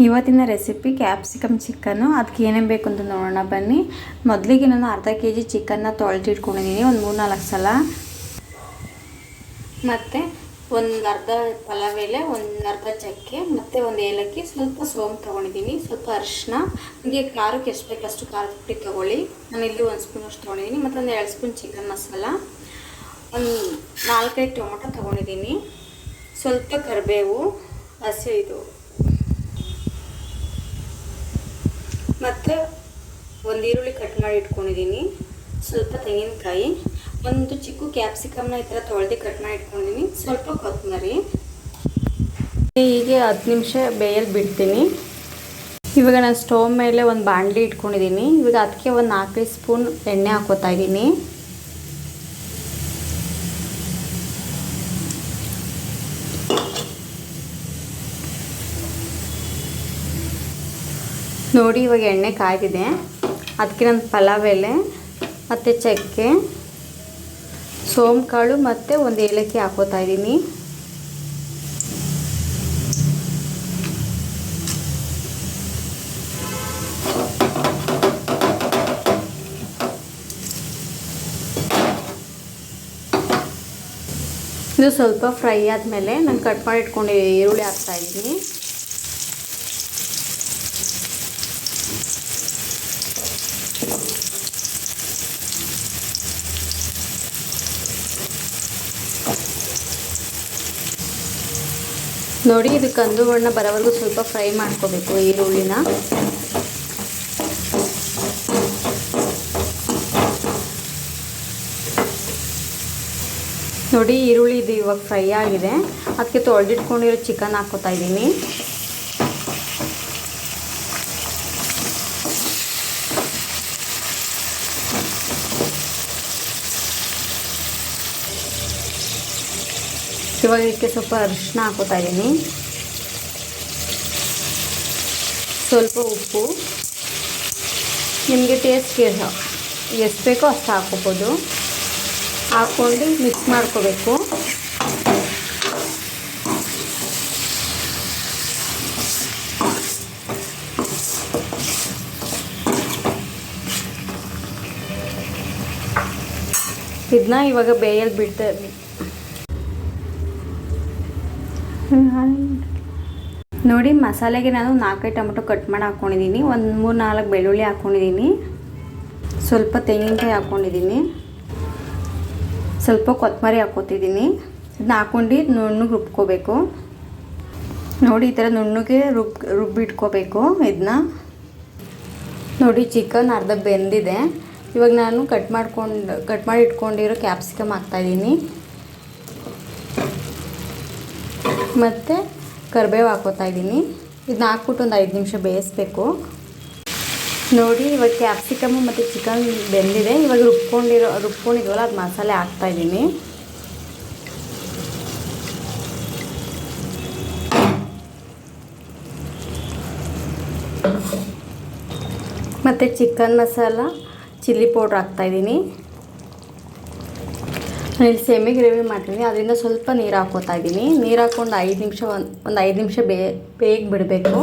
ಇವತ್ತಿನ recipe capsicum chicken ಅದಕ್ಕೆ ಏನೇನು ಬೇಕು ಅಂತ ನೋಡೋಣ, ಬನ್ನಿ. ಮೊದಲಿಗೆ ನಾನು ಅರ್ಧ ಕೆ ಜಿ ಚಿಕನ್ನ ತೊಳೆದಿಟ್ಕೊಂಡಿದ್ದೀನಿ, ಒಂದು ಮೂರು ನಾಲ್ಕು ಸಲ. ಮತ್ತು ಒಂದು ಅರ್ಧ ಪಲಾವ್ ಎಲೆ ಒಂದು ಅರ್ಧ ಚಕ್ಕೆ, ಮತ್ತು ಒಂದು ಏಲಕ್ಕಿ, ಸ್ವಲ್ಪ ಸೋಂಪು ತೊಗೊಂಡಿದ್ದೀನಿ, ಸ್ವಲ್ಪ ಅರಿಶಿನ ನಿಮಗೆ ಖಾರಕ್ಕೆ ಎಷ್ಟು ಬೇಕು ಅಷ್ಟು ಖಾರದ ಪುಡಿ ತೊಗೊಳ್ಳಿ. ನಾನು ಇಲ್ಲಿ ಒಂದು ಸ್ಪೂನ್ ಅಷ್ಟು ತೊಗೊಂಡಿದ್ದೀನಿ ಮತ್ತು ಒಂದು ಎರಡು ಸ್ಪೂನ್ ಚಿಕನ್ ಮಸಾಲ. ಒಂದು ನಾಲ್ಕೈದು ಟೊಮೊಟೊ ತೊಗೊಂಡಿದ್ದೀನಿ. ಸ್ವಲ್ಪ ಕರಿಬೇವು, ಹಸಿ ಇದು. ಮತ್ತು ಒಂದು ಈರುಳ್ಳಿ ಕಟ್ ಮಾಡಿ ಇಟ್ಕೊಂಡಿದ್ದೀನಿ ಸ್ವಲ್ಪ ತೆಂಗಿನಕಾಯಿ, ಒಂದು ಚಿಕ್ಕ ಕ್ಯಾಪ್ಸಿಕಮ್ನ ಈ ಥರ ತೊಳೆದು ಕಟ್ ಮಾಡಿ ಇಟ್ಕೊಂಡಿದ್ದೀನಿ ಸ್ವಲ್ಪ ಕೊತ್ತಂಬರಿ ಹೀಗೆ ಹತ್ತು ನಿಮಿಷ ಬೇಯಲು ಬಿಡ್ತೀನಿ. ಇವಾಗ ನಾನು ಸ್ಟೋವ್ ಮೇಲೆ ಒಂದು ಬಾಣಲಿ ಇಟ್ಕೊಂಡಿದ್ದೀನಿ ಇವಾಗ ಅದಕ್ಕೆ ಒಂದು ನಾಲ್ಕೈದು ಸ್ಪೂನ್ ಎಣ್ಣೆ ಹಾಕೋತಾ ಇದ್ದೀನಿ ನೋಡಿ, ಇವಾಗ ಎಣ್ಣೆ ಕಾಯ್ದಿದೆ. ಅದಕ್ಕೆ ನಾನು ಪಲಾವ್ ಎಲೆ ಮತ್ತು ಚಕ್ಕೆ, ಸೋಂಕಾಳು ಮತ್ತು ಒಂದು ಏಲಕ್ಕಿ ಹಾಕೋತಾ ಇದ್ದೀನಿ. ಇದು ಸ್ವಲ್ಪ ಫ್ರೈ ಆದಮೇಲೆ ನಾನು ಕಟ್ ಮಾಡಿ ಇಟ್ಕೊಂಡು ಈರುಳ್ಳಿ ಹಾಕ್ತಾ ನೋಡಿ, ಇದು ಕಂದು ಬಣ್ಣ ಬರೋವರೆಗೂ ಸ್ವಲ್ಪ ಫ್ರೈ ಮಾಡ್ಕೋಬೇಕು ಈರುಳ್ಳಿನ ನೋಡಿ, ಈರುಳ್ಳಿ ಇದು ಇವಾಗ ಫ್ರೈ ಆಗಿದೆ. ಅದಕ್ಕೆ ತೊಳೆದಿಟ್ಕೊಂಡಿರೋ ಚಿಕನ್ ಹಾಕೋತಾ ಇದ್ದೀನಿ. ಇವಾಗ ಇದಕ್ಕೆ ಸ್ವಲ್ಪ ಅರಿಶಿನ ಹಾಕೋತಾ ಇದ್ದೀನಿ. ಸ್ವಲ್ಪ ಉಪ್ಪು. ನಿಮಗೆ ಟೇಸ್ಟ್ಗೆ ಎಷ್ಟು ಬೇಕೋ ಅಷ್ಟು ಹಾಕೋಬೋದು ಹಾಕ್ಕೊಂಡು ಮಿಕ್ಸ್ ಮಾಡ್ಕೋಬೇಕು. ಇದನ್ನ ಇವಾಗ ಬೇಯಲ್ಲಿ ಬಿಡ್ತಾ ನೋಡಿ, ಮಸಾಲೆಗೆ ನಾನು ನಾಲ್ಕೈದು ಟೊಮೆಟೊ ಕಟ್ ಮಾಡಿ ಹಾಕ್ಕೊಂಡಿದ್ದೀನಿ ಒಂದು ಮೂರು ನಾಲ್ಕು ಬೆಳ್ಳುಳ್ಳಿ ಹಾಕ್ಕೊಂಡಿದ್ದೀನಿ ಸ್ವಲ್ಪ ತೆಂಗಿನಕಾಯಿ ಹಾಕ್ಕೊಂಡಿದ್ದೀನಿ ಸ್ವಲ್ಪ ಕೊತ್ತಂಬರಿ ಹಾಕ್ಕೊತಿದ್ದೀನಿ. ಇದನ್ನ ಹಾಕ್ಕೊಂಡು ನುಣ್ಣಗೆ ರುಬ್ಕೋಬೇಕು. ನೋಡಿ, ಈ ಥರ ನುಣ್ಣಗೆ ರುಬ್, ರುಬ್ಬಿಟ್ಕೋಬೇಕು ಇದನ್ನ ನೋಡಿ, ಚಿಕನ್ ಅರ್ಧ ಬೆಂದಿದೆ. ಇವಾಗ ನಾನು ಕಟ್ ಮಾಡ್ಕೊಂಡು, ಕಟ್ ಮಾಡಿ ಇಟ್ಕೊಂಡಿರೋ ಕ್ಯಾಪ್ಸಿಕಮ್ ಹಾಕ್ತಾಯಿದ್ದೀನಿ. ಮತ್ತು ಕರಿಬೇವು ಹಾಕೋತಾ ಇದ್ದೀನಿ. ಇದನ್ನ ಹಾಕ್ಬಿಟ್ಟು ಒಂದು ಐದು ನಿಮಿಷ ಬೇಯಿಸ್ಬೇಕು. ನೋಡಿ, ಇವಾಗ ಕ್ಯಾಪ್ಸಿಕಮ್ಮು ಮತ್ತು ಚಿಕನ್ ಬೆಂದಿದೆ. ಇವಾಗ ರುಬ್ಕೊಂಡಿರೋ, ರುಬ್ಕೊಂಡಿದ್ವಲ್ಲ, ಅದು ಮಸಾಲೆ ಹಾಕ್ತಾಯಿದ್ದೀನಿ ಮತ್ತು ಚಿಕನ್ ಮಸಾಲ ಚಿಲ್ಲಿ ಪೌಡ್ರ್ ಹಾಕ್ತಾಯಿದ್ದೀನಿ ಇಲ್ಲಿ ಸೆಮಿ ಗ್ರೇವಿ ಮಾಡ್ತೀನಿ. ಅದರಿಂದ ಸ್ವಲ್ಪ ನೀರು ಹಾಕೋತಾ ಇದ್ದೀನಿ ನೀರು ಹಾಕ್ಕೊಂಡು ಐದು ನಿಮಿಷ ಒಂದು ಒಂದು ಐದು ನಿಮಿಷ ಬೇಗ ಬಿಡಬೇಕು.